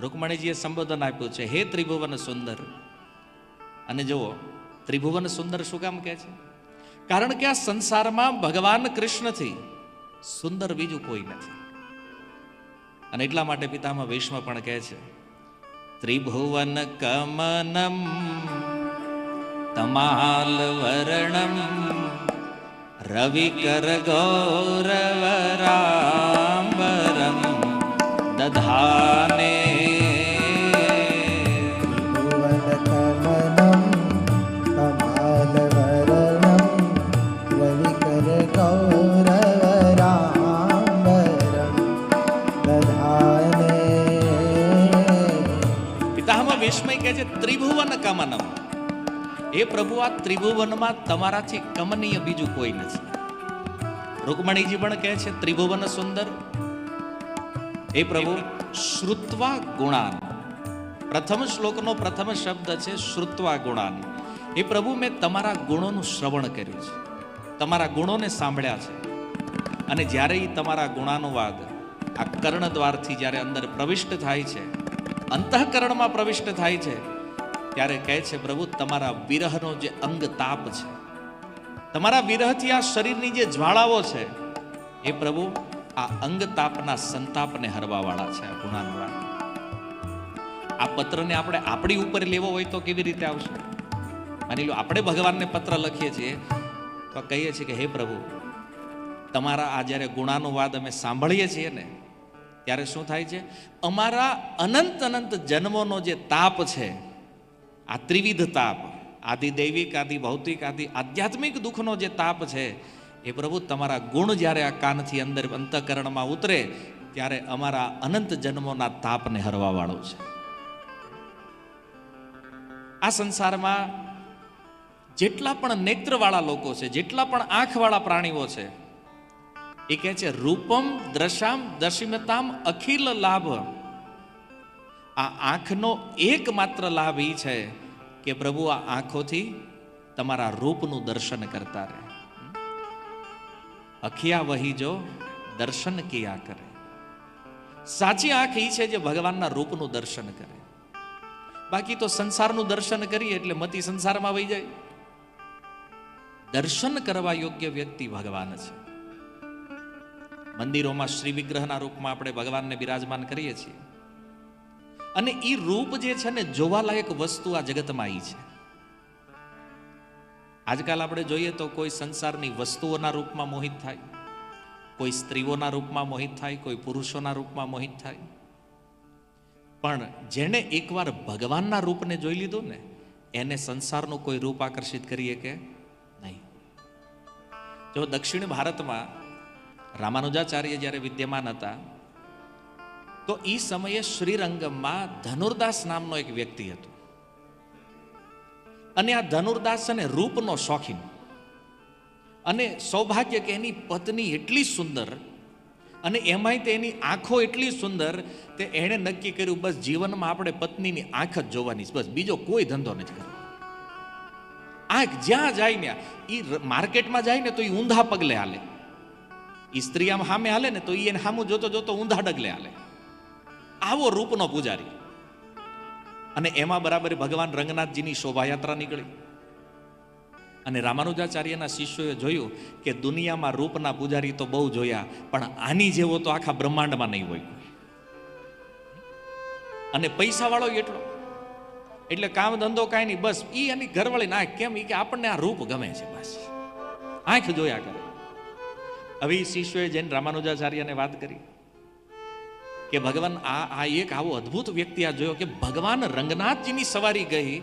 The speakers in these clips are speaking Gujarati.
રૂકમણીજીએ સંબોધન આપ્યું છે, હે ત્રિભુવન સુંદર. અને જુઓ, ત્રિભુવન સુંદર શું કામ કહે છે? કારણ કે આ સંસારમાં ભગવાન કૃષ્ણથી સુંદર બીજું કોઈ નથી. અને એટલા માટે પિતામાં ભીષ્મ પણ કહે છે, ત્રિભુવન કમનમ, તમાલ વર્ણમ, રવિકર ગૌરવરાંબરમ, દધાને ત્રિભુવન કમનમ એ પ્રભુ આ ત્રિભુવનમાં તમારાથી કમનીય બીજું કોઈ નથી. રૂકમણીજી પણ કહે છે, ત્રિભુવન સુંદર. એ પ્રભુ, શ્રુત્વા ગુણાન. પ્રથમ શ્લોકનો પ્રથમ શબ્દ છે, શ્રુત્વા ગુણાન. એ પ્રભુ, મેં તમારા ગુણોનું શ્રવણ કર્યું છે. તમારા ગુણોને સાંભળ્યા છે. અને જ્યારે એ તમારા ગુણાનુવાદ આ કર્ણ દ્વારથી જ્યારે અંદર પ્રવિષ્ટ થાય છે, અંતઃકરણમાં પ્રવિષ્ટ થાય છે ત્યારે કહે છે, પ્રભુ, તમારા વિરહનો જે અંગ તાપ છે, તમારા વિરહથી આ શરીરની જે જ્વાળાઓ છે, એ પ્રભુ, આ અંગ તાપના સંતાપને હરવાવાળા છે, આ ગુણાનુવાદ આ પત્રને આપણે આપણી ઉપર લેવો હોય તો કેવી રીતે આવશે? માની લો, આપણે ભગવાનને પત્ર લખીએ છીએ, તો કહીએ છીએ કે, હે પ્રભુ, તમારા આ જ્યારે ગુણાનુવાદ અમે સાંભળીએ છીએ ને, ત્યારે શું થાય છે? અમારા અનંત અનંત જન્મોનો જે તાપ છે આ ત્રિવિધ તાપ. આદિ દૈવિક, આદિ ભૌતિક, આદિ આધ્યાત્મિક દુઃખનો જે તાપ છે, એ પ્રભુ તમારા ગુણ જ્યારે આ કાનથી અંદર અંતઃકરણમાં ઉતરે, ત્યારે અમારા અનંત જન્મોના તાપને હરવાવાળો છે. આ સંસારમાં જેટલા પણ નેત્રવાળા લોકો છે, જેટલા પણ આંખવાળા પ્રાણીઓ છે, એ કહે છે, રૂપમ દ્રશામ દશિમતામ અખિલ લાભ. આ આંખનો એકમાત્ર લાભ એ છે કે પ્રભુ આ આંખોથી તમારા રૂપનું દર્શન કરતા રહે. અખિયા વહી જો, દર્શન કિયા કરે. સાચી આંખ એ છે જે ભગવાનના રૂપનું દર્શન કરે. બાકી તો સંસારનું દર્શન કરીએ એટલે મતી સંસારમાં વહી જાય. દર્શન કરવા યોગ્ય વ્યક્તિ ભગવાન છે. મંદિરોમાં શ્રી વિગ્રહના રૂપમાં આપણે ભગવાનને બિરાજમાન કરીએ છીએ. અને એ રૂપ જે છે ને જોવાલાયક વસ્તુ આ જગતમાં આવી છે. આજકાલ આપણે જોઈએ તો કોઈ સંસારની વસ્તુઓના રૂપમાં મોહિત થાય, કોઈ સ્ત્રીઓના રૂપમાં મોહિત થાય, કોઈ પુરુષોના રૂપમાં મોહિત થાય. પણ જેણે એકવાર ભગવાનના રૂપને જોઈ લીધું ને, એને સંસારનું કોઈ રૂપ આકર્ષિત કરીએ કે નહીં? જો દક્ષિણ ભારતમાં રામાનુજાચાર્ય જ્યારે વિદ્યમાન હતા તો એ સમયે શ્રીરંગમમાં ધનુર્દાસ નામનો એક વ્યક્તિ હતો. અને આ ધનુર્દાસ અને રૂપનો શોખીન. અને સૌભાગ્ય કે એની પત્ની એટલી સુંદર અને એમાંય તે એની આંખો એટલી સુંદર તે એણે નક્કી કર્યું, બસ જીવનમાં આપણે પત્નીની આંખ જ જોવાની બસ બીજો કોઈ ધંધો નથી કરવો. આંખ જ્યાં જાય ને એ માર્કેટમાં જાય ને તો એ ઊંધા પગલે હાલે. એ સ્ત્રી આમ સામે હાલે ને તો એ એને સામું જોતો જોતો ઊંધા ડગલે હાલે. આવો રૂપનો પૂજારી. અને એમાં બરાબર ભગવાન રંગનાથજીની શોભાયાત્રા નીકળી. અને રામાનુજાચાર્યના શિષ્યોએ જોયું કે દુનિયામાં રૂપના પૂજારી તો બહુ જોયા, પણ આની જેવો તો આખા બ્રહ્માંડમાં નહીં હોય. અને પૈસાવાળો એટલો. એટલે કામ ધંધો કાંઈ નહીં, બસ એ એની ઘરવાળી ના કેમ એ કે આપણને આ રૂપ ગમે છે બસ. આંખ જોયા કરે. હવે શિષ્યોએ જઈને રામાનુજાચાર્યને વાત કરી. કે ભગવાન, આ આ એક આવો અદ્ભુત વ્યક્તિ આ જોયો કે ભગવાન રંગનાથજીની સવારી ગઈ,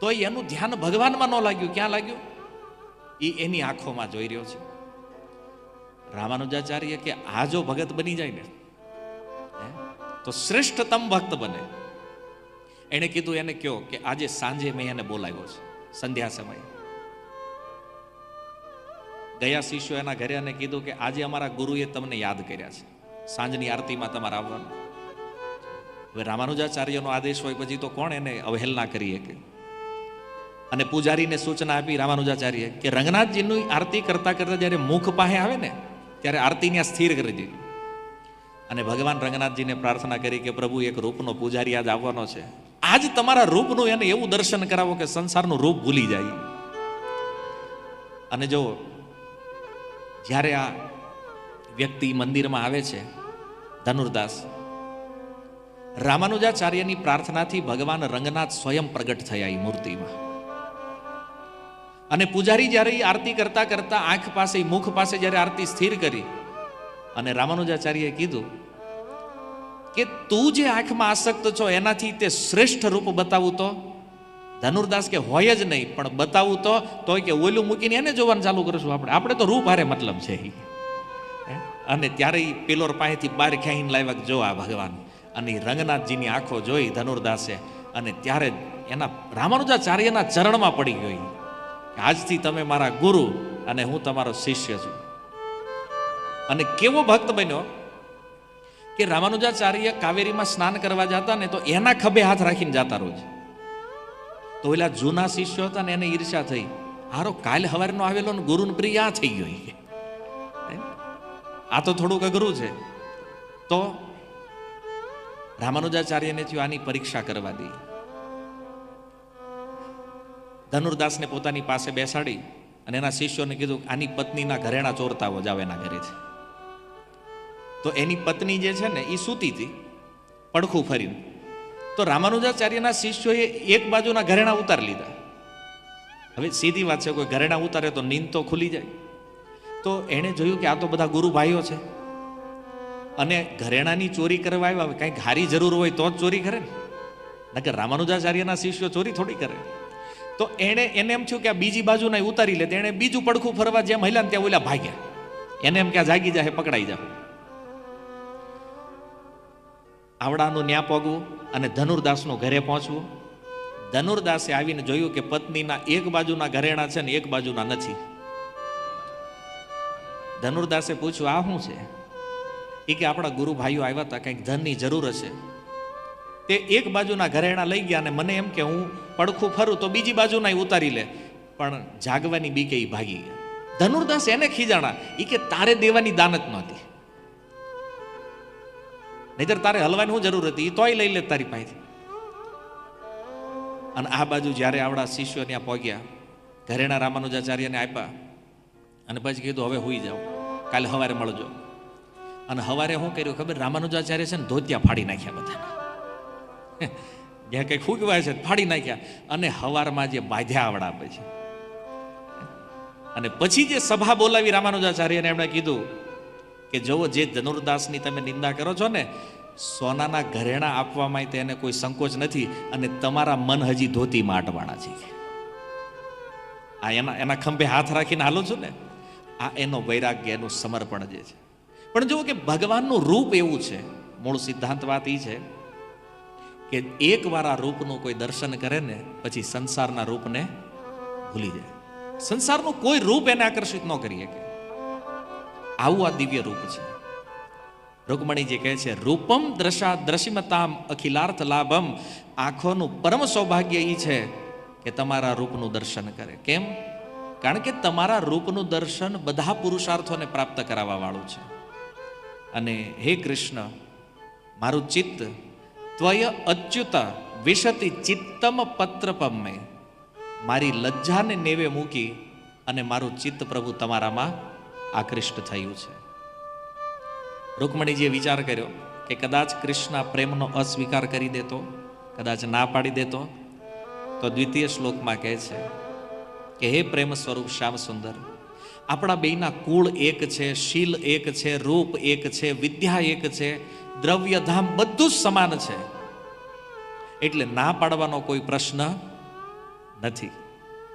તો એનું ધ્યાન ભગવાનમાં ન લાગ્યું. ક્યાં લાગ્યું? એ એની આંખોમાં જોઈ રહ્યો છે. રામાનુજાચાર્ય કે, આ જો ભગત બની જાય ને તો શ્રેષ્ઠતમ ભક્ત બને. એણે કીધું, એને કયો કે, આજે સાંજે મેં એને બોલાવ્યો છે, સંધ્યા સમયે. ગયા શિષ્યો એના ઘરે અને કીધું કે, આજે અમારા ગુરુએ તમને યાદ કર્યા છે. સાંજની આરતીમાં તમારે આવવાનું. હવે રામાનુજાચાર્યનો આદેશ હોય પછી તો કોણ એને અવહેલના કરી શકે અને પૂજારીને સૂચના આપી રામાનુજાચાર્ય કે રંગનાથજીની આરતી કરતા કરતા જ્યારે મુખ પાસે આવે ને, ત્યારે આરતી આ સ્થિર કરી દીધી અને ભગવાન રંગનાથજીને પ્રાર્થના કરી કે પ્રભુ, એક રૂપનો પૂજારી આજ આવવાનો છે. આજ તમારા રૂપનું એને એવું દર્શન કરાવો કે સંસારનું રૂપ ભૂલી જાય. અને જો જ્યારે આ વ્યક્તિ મંદિરમાં આવે છે, ધનુર્દાસ. રામાનુજાચાર્યની પ્રાર્થનાથી ભગવાન રંગનાથ સ્વયં પ્રગટ થયા એ મૂર્તિમાં. અને પૂજારી જ્યારે એ આરતી કરતા કરતા આંખ પાસે, મુખ પાસે જ્યારે આરતી સ્થિર કરી, અને રામાનુજાચાર્યએ કીધું કે, તું જે આંખમાં આસક્ત છો, એનાથી તે શ્રેષ્ઠ રૂપ બતાવું તો? ધનુર્દાસ કે, હોય જ નહીં, પણ બતાવું તો, તોય કે ઓલું મૂકીને એને જોવાનું ચાલુ કરીશું આપણે. આપણે તો રૂપ હારે મતલબ છે? અને ત્યારે એ પેલોર પાસેથી બહાર ખેંચીને લાવ્યા જો આ ભગવાન. અને રંગનાથજીની આંખો જોઈ ધનુર્દાસે અને ત્યારે એના રામાનુજાચાર્યના ચરણમાં પડી ગઈ. આજથી તમે મારા ગુરુ અને હું તમારો શિષ્ય છું. અને કેવો ભક્ત બન્યો કે રામાનુજાચાર્ય કાવેરીમાં સ્નાન કરવા જતા ને તો એના ખભે હાથ રાખીને જતા રોજ. તો ઓલા જૂના શિષ્યો હતા ને એને ઈર્ષા થઈ. હારો કાલ હવારનો આવેલો ને ગુરુને પ્રિય આ થઈ ગયો? આ તો થોડુંક અઘરું છે. તો રામાનુજાચાર્યને થયું આની પરીક્ષા કરવા દઈ ધનુર્દાસને પોતાની પાસે બેસાડી અને એના શિષ્યોને કીધું આની પત્નીના ઘરેણા ચોરતાઓ જાવ એના છે તો એની પત્ની જે છે ને એ સૂતી હતી પડખું ફરીને. તો રામાનુજાચાર્યના શિષ્યોએ એક બાજુના ઘરેણા ઉતારી લીધા. હવે સીધી વાત છે, કોઈ ઘરેણા ઉતારે તો નીંદ તો ખુલી જાય. તો એણે જોયું કે આ તો બધા ગુરુ ભાઈઓ છે. અને ઘરેણાની ચોરી કરવા આવ્યા કાંઈક હારી જરૂર હોય તો જ ચોરી કરે ને. નકર રામાનુજાચાર્યના શિષ્યો ચોરી થોડી કરે. તો એણે એને એમ થયું કે આ બીજી બાજુના ઉતારી લે એણે બીજું પડખું ફરવા જેમ હલ્યા ને ત્યાં ઓલા ભાગ્યા. એને એમ કે જાગી જાય પકડાઈ જાવ આવડાનું ન્યા પોગવું અને ધનુર્દાસનું ઘરે પહોંચવું. ધનુર્દાસે આવીને જોયું કે પત્નીના એક બાજુના ઘરેણા છે ને એક બાજુના નથી. ધનુર્દાસે પૂછ્યું, આ શું છે? એ કે, આપણા ગુરુ ભાઈઓ આવ્યા હતા, કંઈક ધનની જરૂર હશે. તે એક બાજુના ઘરેણા લઈ ગયા અને મને એમ કે, હું પડખું ફરું તો બીજી બાજુના ઉતારી લે. પણ જાગવાની બીકે એ ભાગી ગયા. ધનુર્દાસ એને ખીજાણા એ કે, તારે દેવાની દાનત નહોતી. નહીતર તારે હલવાની શું જરૂર હતી? એ તોય લઈ લે તારી પાસેથી. અને આ બાજુ જ્યારે આવડા શિષ્યો ત્યાં પહોંચ્યા, ઘરેણા રામાનુજાચાર્યને આપ્યા અને પછી કીધું, હવે હોઈ જાઓ. કાલે સવારે મળજો અને સવારે શું કર્યું ખબર? રામાનુજાચાર્ય છે ને ધોતિયા ફાડી નાખ્યા બધાના. જ્યાં કંઈક ફૂગવાય છે ફાડી નાખ્યા. અને હવારમાં જે બાંધ્યા આવડા આપે છે અને પછી જે સભા બોલાવી રામાનુજાચાર્યને એમણે કીધું કે જુઓ જે ધનુર્દાસની તમે નિંદા કરો છો ને, સોનાના ઘરેણા આપવામાં તેને કોઈ સંકોચ નથી અને તમારા મન હજી ધોતીમાં અટવાણા છે. આ એના એના ખંભે હાથ રાખીને હાલો છું ને? આ એનો વૈરાગ્ય એનું સમર્પણ જે છે. પણ જુઓ કે ભગવાનનું રૂપ એવું છે, મૂળ સિદ્ધાંત વાત એ છે કે એકવાર આ રૂપનું કોઈ દર્શન કરે ને, પછી સંસારના રૂપને ભૂલી જાય. સંસારનું કોઈ રૂપ એને આકર્ષિત ન કરી શકે. આવું આ દિવ્ય રૂપ છે. રૂકમણીજી કહે છે, રૂપમ દ્રશા દ્રશિમતામ અખિલાર્થ લાભમ. આંખોનું પરમ સૌભાગ્ય એ છે કે તમારા રૂપનું દર્શન કરે. કેમ? કારણ કે તમારા રૂપનું દર્શન બધા પુરુષાર્થોને પ્રાપ્ત કરાવવાવાળું છે. અને હે કૃષ્ણ, મારું ચિત્ત ત્વય અચ્યુત વિશતિ ચિત્તમ પત્રપમે મારી લજ્જાને નેવે મૂકી અને મારું ચિત્ત પ્રભુ તમારામાં આકૃષ્ટ થયું છે. રૂકમણીજીએ વિચાર કર્યો કે કદાચ કૃષ્ણ પ્રેમનો અસ્વીકાર કરી દેતો, કદાચ ના પાડી દેતો, તો દ્વિતીય શ્લોકમાં કહે છે કે હે પ્રેમ સ્વરૂપ શ્યામ સુંદર, આપણા બેયના કુળ એક છે, શીલ એક છે, રૂપ એક છે, વિદ્યા એક છે, દ્રવ્ય ધામ બધું જ સમાન છે. એટલે ના પાડવાનો કોઈ પ્રશ્ન નથી.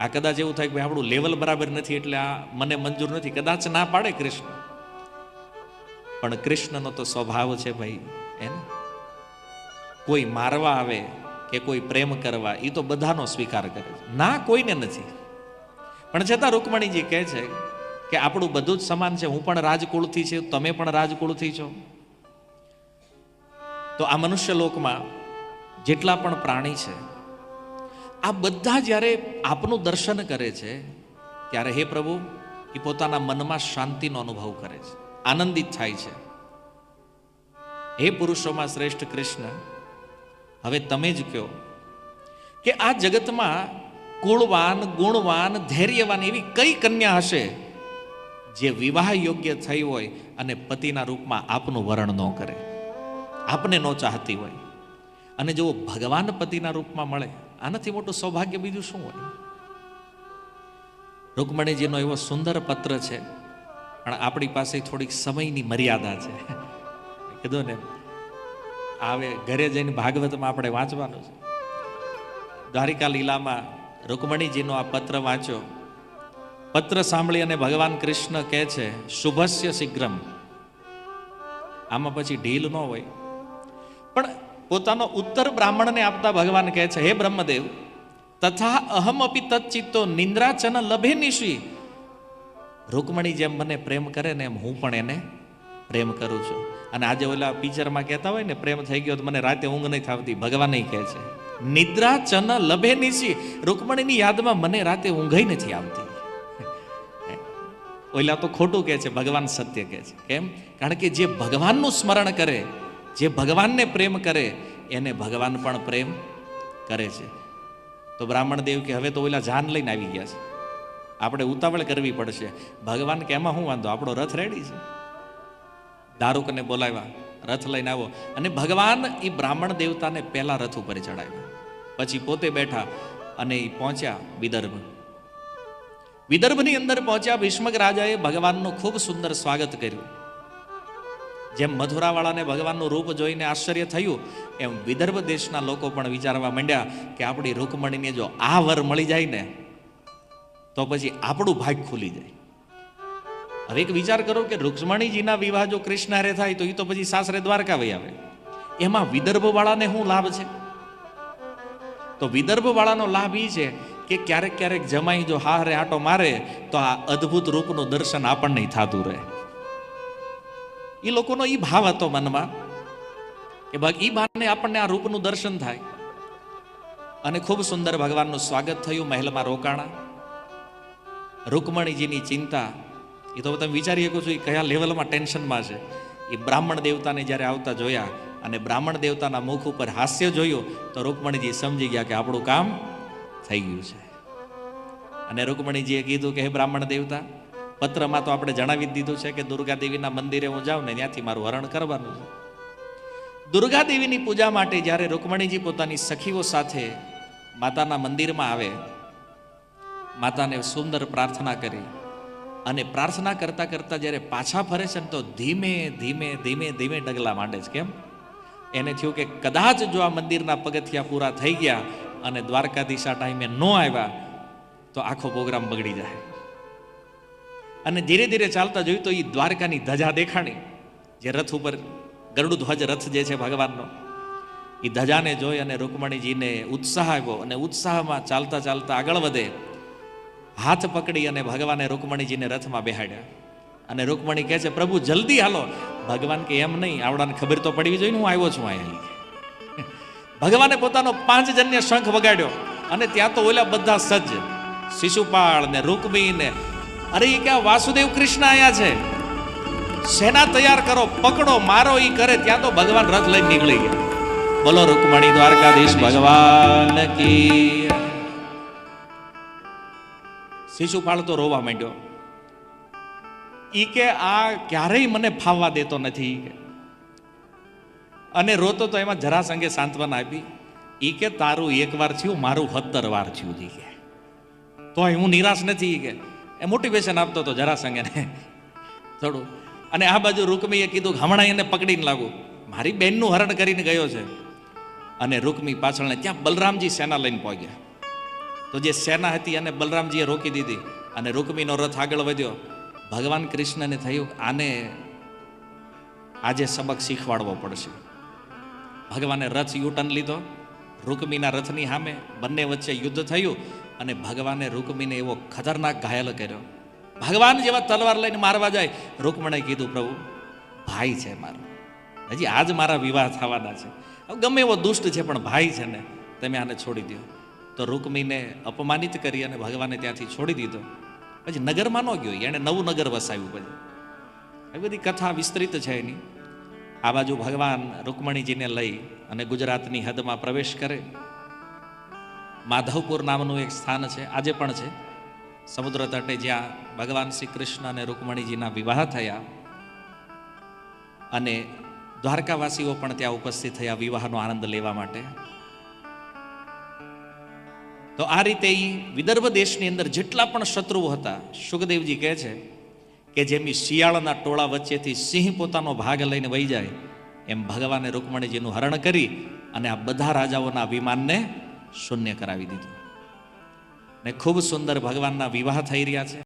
આ કદાચ એવું થાય કે ભાઈ આપણું લેવલ બરાબર નથી એટલે આ મને મંજૂર નથી. કદાચ ના પાડે કૃષ્ણ. પણ કૃષ્ણનો તો સ્વભાવ છે ભાઈ એને કોઈ મારવા આવે કે કોઈ પ્રેમ કરવા એ તો બધાનો સ્વીકાર કરે ના કોઈને નથી. પણ છતાં રૂકમણીજી કહે છે કે આપણું બધું જ સમાન છે. હું પણ રાજકુળથી છું, તમે પણ રાજકુળથી છો. તો આ મનુષ્ય લોકમાં જેટલા પણ પ્રાણી છે, આ બધા જ્યારે આપનું દર્શન કરે છે, ત્યારે હે પ્રભુ, એ પોતાના મનમાં શાંતિનો અનુભવ કરે છે. આનંદિત થાય છે. હે પુરુષોમાં શ્રેષ્ઠ કૃષ્ણ, હવે તમે જ કહો કે આ જગતમાં કુળવાન, ગુણવાન, ધૈર્યવાન એવી કઈ કન્યા હશે જે વિવાહ યોગ્ય થઈ હોય અને પતિના રૂપમાં આપનું વરણ ન કરે? આપને ન ચાહતી હોય. અને જો ભગવાન પતિના રૂપમાં મળે, આનાથી મોટું સૌભાગ્ય બીજું શું હોય? રૂકમણીજીનો એવો સુંદર પત્ર છે, પણ આપણી પાસે થોડીક સમયની મર્યાદા છે. કીધું ને, આવે, ઘરે જઈને ભાગવતમાં આપણે વાંચવાનું છે. દ્વારિકા લીલામાં રૂકમણીજીનો આ પત્ર વાંચો પત્ર સાંભળી અને ભગવાન કૃષ્ણ કહે છે, શુભસ્ય શીઘ્રમ. આમાં પછી ઢીલ ન હોય. પણ પોતાનો ઉત્તર બ્રાહ્મણને આપતા ભગવાન કહે છે, હે બ્રહ્મદેવ, તથા અહમ અપી તચ્ચિત્તો નિંદ્રાચન લભે નિશી રૂકમણી જેમ મને પ્રેમ કરે ને એમ હું પણ એને પ્રેમ કરું છું. અને આજે ઓલા પિક્ચરમાં કહેતા હોય ને, પ્રેમ થઈ ગયો તો મને રાતે ઊંઘ નહીં થતી ભગવાન કહે છે નિદ્રા ચન લભે નિશી. રૂકમણીની યાદમાં મને રાતે ઊંઘ નથી આવતી. ઓલા તો ખોટું કહે છે, ભગવાન સત્ય કહે છે. કેમ? કારણ કે જે ભગવાનનું સ્મરણ કરે, જે ભગવાનને પ્રેમ કરે, એને ભગવાન પણ પ્રેમ કરે છે. તો બ્રાહ્મણ દેવ કે હવે તો ઓલા જાન લઈને આવી ગયા છે. આપણે ઉતાવળ કરવી પડશે. ભગવાન કે એમાં શું વાંધો? આપણો રથ રેડી છે. દારૂકને બોલાવ્યા. રથ લઈને આવો. અને ભગવાન એ બ્રાહ્મણ દેવતાને પહેલા રથ ઉપર ચડાવ્યા. પછી પોતે બેઠા અને એ પહોંચ્યા વિદર્ભ. વિદર્ભની અંદર પહોંચ્યા ભીષ્મક રાજાએ ભગવાનનું ખૂબ સુંદર સ્વાગત કર્યું. જેમ મથુરાવાળાને ભગવાનનું રૂપ જોઈને આશ્ચર્ય થયું, એમ વિદર્ભ દેશના લોકો પણ વિચારવા માંડ્યા કે આપણી રૂકમણીને જો આ વર મળી જાય ને, તો પછી આપણું ભાગ ખુલી જાય. હવે એક વિચાર કરો કે રૂક્ષ્મણીજીના વિવાહ જો કૃષ્ણ હારે થાય તો એ તો પછી સાસરે દ્વારકા વહી આવે. એમાં વિદર્ભ વાળાને શું લાભ છે? તો વિદર્ભ વાળાનો લાભ એ છે કે ક્યારેક ક્યારેક જમાઈ જો હારે આટો મારે તો આ અદ્ભુત રૂપનું દર્શન આપણને થતું રહે. એ લોકોનો એ ભાવ હતો મનમાં કે એ બાને આપણને આ રૂપનું દર્શન થાય. અને ખૂબ સુંદર ભગવાનનું સ્વાગત થયું મહેલમાં રોકાણા. રૂકમણીજીની ચિંતા એ તો તમે વિચારી શકો છો એ કયા લેવલમાં ટેન્શનમાં છે. એ બ્રાહ્મણ દેવતાને જ્યારે આવતા જોયા અને બ્રાહ્મણ દેવતાના મુખ ઉપર હાસ્ય જોયું, તો રૂકમણીજી સમજી ગયા કે આપણું કામ થઈ ગયું છે. અને રૂકમણીજીએ કીધું કે, હે બ્રાહ્મણ દેવતા, પત્રમાં તો આપણે જણાવી દીધું છે કે દુર્ગા દેવીના મંદિરે હું જાઉં ને ત્યાંથી મારું હરણ કરવાનું છે. દુર્ગા પૂજા માટે જ્યારે રૂકમણીજી પોતાની સખીઓ સાથે માતાના મંદિરમાં આવે, માતાને સુંદર પ્રાર્થના કરી અને પ્રાર્થના કરતા કરતા જ્યારે પાછા ફરે છે ને તો ધીમે ધીમે ધીમે ધીમે ડગલા માંડે છે. કેમ? એને થયું કે કદાચ જો આ મંદિરના પગથિયા પૂરા થઈ ગયા અને દ્વારકાધીશ ટાઈમે ન આવ્યા, તો આખો પ્રોગ્રામ બગડી જાય. અને ધીરે ધીરે ચાલતા જોયું તો એ દ્વારકાની ધજા દેખાણી, જે રથ ઉપર ગરુડ ધ્વજ રથ જે છે ભગવાનનો એ ધજાને જોઈ અને રૂકમણીજીને ઉત્સાહ આવ્યો અને ઉત્સાહમાં ચાલતા ચાલતા આગળ વધે. હાથ પકડી અને ભગવાને રૂકમણીજીને રથમાં બેહાડ્યા. અને રૂકમણી કહે છે, પ્રભુ, જલ્દી હાલો. ભગવાન કે, એમ નહીં, આવડાને ખબર તો પડવી જોઈએ હું આવ્યો છું અહીંયા. ભગવાને પોતાનો પાંચ જન્ય શંખ વગાડ્યો અને ત્યાં તો ઓલા બધા સજ્જ, શિશુપાળ ને રૂકમી ને, અરે એ ક્યાં વાસુદેવ કૃષ્ણ આયા છે? સેના તૈયાર કરો? પકડો, મારો ઈ કરે. ત્યાં તો ભગવાન રથ લઈને નીકળી ગયા. બોલો, રૂકમણી દ્વારકાધીશ, ભગવાન કી શિશુપાળ તો રોવા માંડ્યો. ઈ કે, આ ક્યારેય મને ફાવવા દેતો નથી. અને રોતો તો એમાં જરા સંગે સાંત્વના આપી. ઈ કે, તારું એક વાર થયું, મારું સત્તર વાર થયું. ઈ કે. તોય હું નિરાશ નથી કે. એ મોટિવેશન આપતો હતો જરા સંગે ને. થોડું. અને આ બાજુ રૂકમીએ કીધું હમણાં એને પકડીને લાગુ. મારી બેનનું હરણ કરીને ગયો છે. અને રૂકમી પાછળને ત્યાં બલરામજી સેના લઈને પહોંચ્યા. તો જે સેના હતી અને બલરામજીએ રોકી દીધી અને રૂકમીનો રથ આગળ વધ્યો. ભગવાન કૃષ્ણને થયું, આને આજે સબક શીખવાડવો પડશે. ભગવાને રથ યુટર્ન લીધો. રૂકમીના રથની સામે બંને વચ્ચે યુદ્ધ થયું અને ભગવાને રૂકમીને એવો ખતરનાક ઘાયલ કર્યો. ભગવાન જેવા તલવાર લઈને મારવા જાય, રૂકમણે કીધું, પ્રભુ, ભાઈ છે મારો. હજી આજ મારા વિવાહ થવાના છે. ગમે એવો દુષ્ટ છે, પણ ભાઈ છે ને, તમે આને છોડી દો તો રૂકમીને અપમાનિત કરી અને ભગવાને ત્યાંથી છોડી દીધો. પછી નગરમાં ન ગયો, એણે નવું નગર વસાવ્યું પછી આવી બધી કથા વિસ્તૃત છે એની. આ બાજુ ભગવાન રૂકમણીજીને લઈ અને ગુજરાતની હદમાં પ્રવેશ કરે. માધવપુર નામનું એક સ્થાન છે, આજે પણ છે. સમુદ્ર તટે જ્યાં ભગવાન શ્રી કૃષ્ણ અને રૂકમણીજીના વિવાહ થયા. અને દ્વારકાવાસીઓ પણ ત્યાં ઉપસ્થિત થયા વિવાહનો આનંદ લેવા માટે. તો આ રીતે એ વિદર્ભ દેશની અંદર જેટલા પણ શત્રુઓ હતા, સુખદેવજી કહે છે કે જેમ શિયાળાના ટોળા વચ્ચેથી સિંહ પોતાનો ભાગ લઈને વહી જાય, એમ ભગવાને રૂકમણીજીનું હરણ કરી અને આ બધા રાજાઓના અભિમાનને શૂન્ય કરાવી દીધું. ને ખૂબ સુંદર ભગવાનના વિવાહ થઈ રહ્યા છે.